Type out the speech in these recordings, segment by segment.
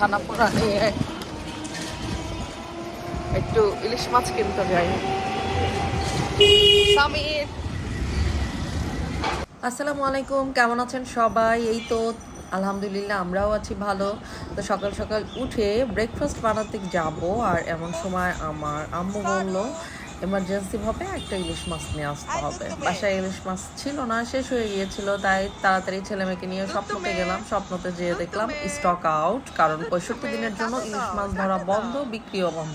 ছানা পোড়া নিয়ে একটু ইলিশ মাছ কিনতে যাই। সামির। আসসালামু আলাইকুম, কেমন আছেন সবাই? এই তো আলহামদুলিল্লাহ আমরাও আছি ভালো। তো সকাল সকাল উঠে ব্রেকফাস্ট বানাতে যাব আর এমন সময় আমার আম্মু বলল এমার্জেন্সি ভাবে একটা ইলিশ মাছ নিয়ে আসতে হবে। বাসায় ইলিশ মাছ ছিল না শেষ হয়ে গিয়েছিল তাই তাড়াতাড়ি ছেলে মেয়েকে নিয়ে স্বপ্নতে গেলাম স্বপ্নতে যেয়ে দেখলাম স্টক আউট কারণ পঁয়ষট্টি দিনের জন্য ইলিশ মাছ ধরা বন্ধ বিক্রিও বন্ধ।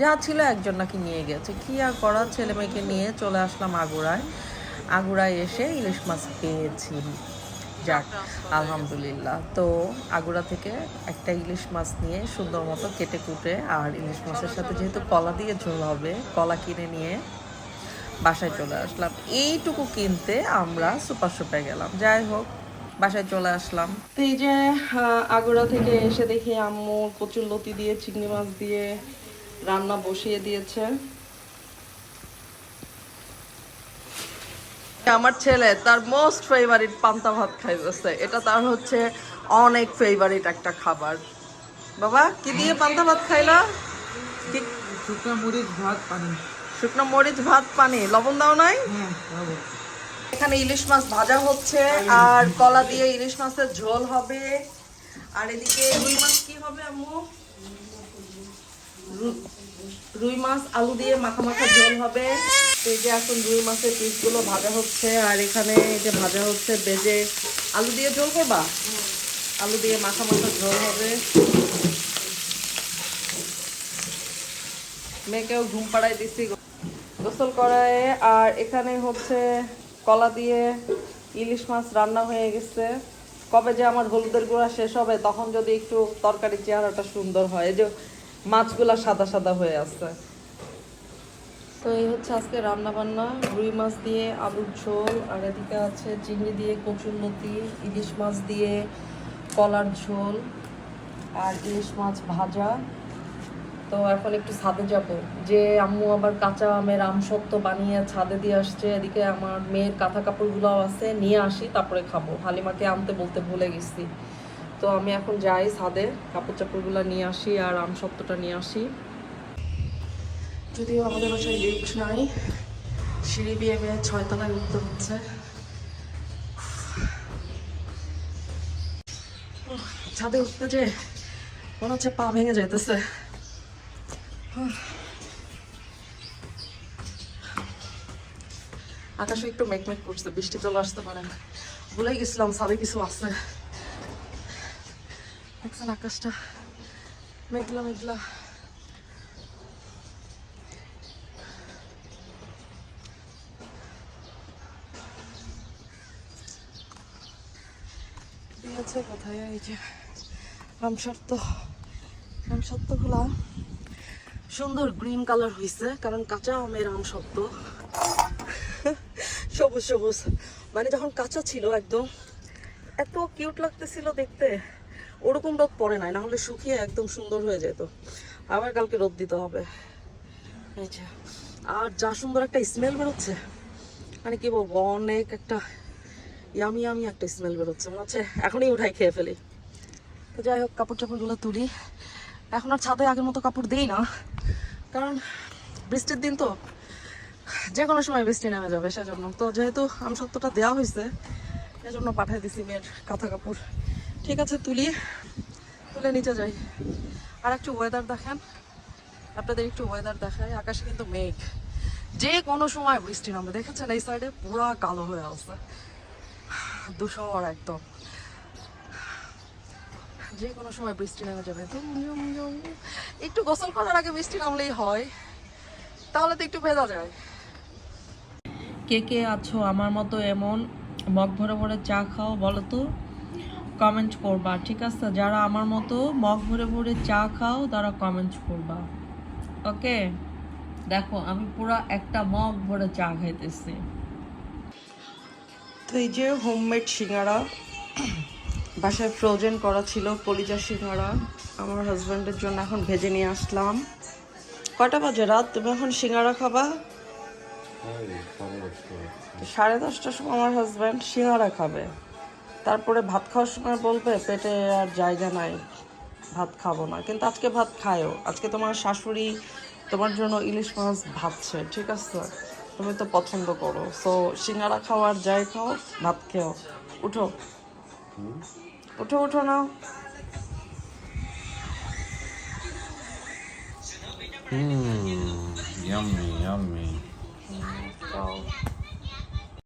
যা ছিল একজন নাকি নিয়ে গেছে। কি আর করা? ছেলে মেয়েকে নিয়ে চলে আসলাম আগুড়ায়। আগুড়ায় এসে ইলিশ মাছ পেয়েছি। যাক, আলহামদুলিল্লাহ। তো আগুড়া থেকে একটা ইলিশ মাছ নিয়ে সুন্দর মতো কেটে কুটে, আর ইলিশ মাছের সাথে যেহেতু কলা দিয়ে ঝোল হবে, কলা কিনে নিয়ে বাসায় চলে আসলাম। এইটুকু কিনতে আমরা সুপার শপে গেলাম। যাই হোক, বাসায় চলে আসলাম। তো এই যে আগুড়া থেকে এসে দেখি আম্মু কচুর লতি দিয়ে, চিংড়ি মাছ দিয়ে রান্না বসিয়ে দিয়েছে। আমার ছেলে তার মোস্ট ফেভারিট পান্তা ভাত খাইতেছে। এটা তার হচ্ছে অনেক ফেভারিট একটা খাবার। বাবা কি দিয়ে পান্তা ভাত খাইলা? শুকনো মরিচ ভাত পানি। শুকনো মরিচ ভাত পানি। লবণ দাও নাই? হ্যাঁ এখানে ইলিশ মাছ ভাজা হচ্ছে আর কলা দিয়ে ইলিশ মাছের ঝোল হবে। আর এদিকে রুই মাছ কি হবে আম্মু? রুই মাছ, আলু দিয়ে মাখা মাখা ঝোল হবে। এই যে এখন রুই মাছের পিসগুলো ভাজা হচ্ছে, আর এখানে এই যে ভাজা হচ্ছে বেজে। আলু দিয়ে ঝোল করবা? আলু দিয়ে মাখা মাখা ঝোল হবে। মেয়েকেও ঘুম পাড়াই দিছি গোসল করায়, আর এখানে হচ্ছে কলা দিয়ে ইলিশ মাছ রান্না হয়ে গেছে। কবে যে আমার হলুদের গুঁড়া শেষ হবে, তখন যদি একটু তরকারি চেহারাটা সুন্দর হয়। যে মাছগুলা সাদা সাদা হয়ে আছে। তো এই হচ্ছে আজকে রান্না বান্না রুই মাছ দিয়ে আলুর ঝোল, আর এদিকে আছে চিংড়ি দিয়ে কচুরলতি ইলিশ মাছ দিয়ে কলার ঝোল, আর ইলিশ মাছ ভাজা। তো এখন একটু ছাদে যাব। যে আম্মু আবার কাঁচা আমের আমসত্ব বানিয়ে ছাদে দিয়ে আসছে, এদিকে আমার মেয়ের কাঁথা কাপড়গুলোও আছে, নিয়ে আসি, তারপরে খাব। হালিমাকে আনতে বলতে ভুলে গেছি। তো আমি এখন যাই ছাদে কাপড় চাপড়গুলো নিয়ে আসি আর আমসত্বটা নিয়ে আসি। যদিও আমাদের বাসায় লিফট নাই, সিঁড়ি বিয়ে বিয়ে ছয়তলায় উঠতে হচ্ছে। ছাদে উঠতে যে মনে হচ্ছে পা ভেঙে যাইতেছে। আকাশে একটু মেঘমেঘ করছে, বৃষ্টি চলে আসতে পারে ভুলে গেছিলাম সাদে কিছু আছে। দেখছেন আকাশটা। মেঘলা মেঘলা। দিয়েছে কোথায়? এই যে রামসত্ব রামসত্বগুলা সুন্দর গ্রিন কালার হয়েছে কারণ কাঁচা আমের আম শক্ত সবুজ সবুজ। মানে যখন কাঁচা ছিল একদম, এত কিউট লাগতেছিল দেখতে। ওরকম রোদ পড়ে নাই, নাহলে শুকিয়ে একদম সুন্দর হয়ে যেত। আবার কালকে রোদ দিতে হবে। আর যা সুন্দর একটা স্মেল বেরোচ্ছে। মানে কি বলব, অনেক একটা ইয়ামি ইয়ামি একটা স্মেল বেরোচ্ছে। মনে হচ্ছে এখনই উঠাই খেয়ে ফেলি। তো যাই হোক কাপড় চাপড়গুলো তুলি। এখন আর ছাদে আগের মতো কাপড় দিই না। কারণ বৃষ্টির দিন তো যে কোনো সময় বৃষ্টি নেমে যাবে, সেজন্য। তো যেহেতু আমসত্বটা দেওয়া হয়েছে সেজন্য পাঠিয়ে দিছি মেয়ের কাঁথা কাপড়। ঠিক আছে, তুলি। তুলে নিচে যাই। আর একটু ওয়েদার দেখেন। আপনাদের একটু ওয়েদার দেখায় আকাশে কিন্তু মেঘ। যে কোনো সময় বৃষ্টি নামবে। দেখেছেন, এই সাইডে পুরা কালো হয়ে আসছে দুশোর একদম। যে কোনো সময় বৃষ্টি নেমে যাবে। একটু গোসল করার আগে বৃষ্টি নামলেই হয়। তাহলে তো একটু ভেজা যায়। কে কে আছো? আমার মতো এমন মগ ভরে ভরে চা খাও, বলো তো। কমেন্ট করবা ঠিক আছে? যারা আমার মতো মগ ভরে ভরে চা খাও তারা কমেন্ট করবা। ওকে? দেখো আমি পুরো একটা মগ ভরে চা খাইতেছি। তো এই যে হোমমেড সিঙ্গারা বাসায় ফ্রোজেন করা ছিল কলিজা সিঙ্গারা আমার হাজব্যান্ডের জন্য এখন ভেজে নিয়ে আসলাম। কটা বাজে রাত? তুমি এখন সিঙ্গারা খাবা? সাড়ে দশটার সময়। আমার হাজব্যান্ড সিঙ্গারা খাবে। তারপরে ভাত খাওয়ার সময় বলবে পেটে আর জায়গা নাই ভাত খাব না। কিন্তু আজকে ভাত খায়ও। আজকে তোমার শাশুড়ি তোমার জন্য ইলিশ মাছ ভাবছে ঠিক আছে? তুমি তো পছন্দ করো। সো সিঙ্গারা খাওয়ার যাই খাও ভাত খেও। উঠো। উঠো উঠো না Mmm, yummy, yummy.